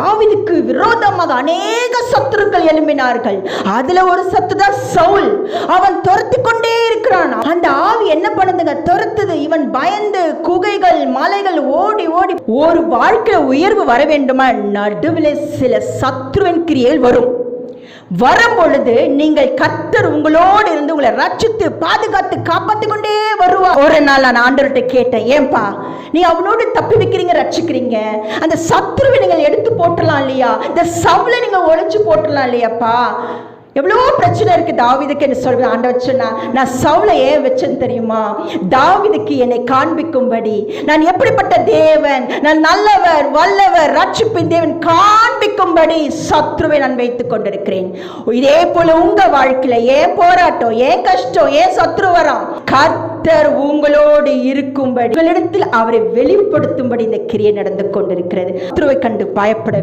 தாவிதுக்கு விரோதமாக அநேக சத்துருக்கள் எழும்பினார்கள். அதுல ஒரு சத்து தான் சவுல். அவன் துரத்தி கொண்டே இருக்கிறான். அந்த ஆவி என்ன பண்ணுதுங்க? துரத்துது. இவன் பயந்து குகைகள் மலைகள் ஓடி ஓடி. ஒரு வாழ்க்கையில உயர்வு வர வேண்டுமா? நடுவில் சில சத்ருவின் கிரியைகள் வரும். வரும் பொழுது நீங்கள் கத்தர் உங்களோடு இருந்து உங்களை ரச்சித்து பாதுகாத்து காப்பாத்தி கொண்டே வருவா ஒரு நாள் நான் ஆண்டவர்கிட்ட கேட்டேன் ஏன்பா நீ அவனோடு தப்பி வைக்கிறீங்க ரட்சிக்கிறீங்க. அந்த சத்ருவை நீங்கள் எடுத்து போட்டுடலாம் இல்லையா? இந்த சவுளை நீங்கள் ஒழிச்சு போட்டுடலாம் இல்லையாப்பா? எவ்வளோ பிரச்சனை இருக்கு. தாவிதுக்கு என்ன சொல்வேன் ஆண்டவர் சொன்னா நான் சவுளை ஏன் வச்சேன்னு தெரியுமா? தாவிதுக்கு என்னை காண்பிக்கும்படி. நான் எப்படிப்பட்ட தேவன்? நான் நல்லவர் வல்லவர் ரட்சிப்பின் தேவன் கா காண்பிக்கும்படி சத்ருவை நான் வைத்துக் கொண்டிருக்கிறேன். இதே போல உங்க வாழ்க்கையில ஏன் போராட்டம் ஏன் கஷ்டம் ஏன் சத்ரு வரான் கர்த்தர் உங்களோடு இருக்கும்படி உங்களிடத்தில் அவரை வெளிப்படுத்தும்படி இந்த கிரியை நடந்து கொண்டிருக்கிறது. சத்ருவை கண்டு பயப்பட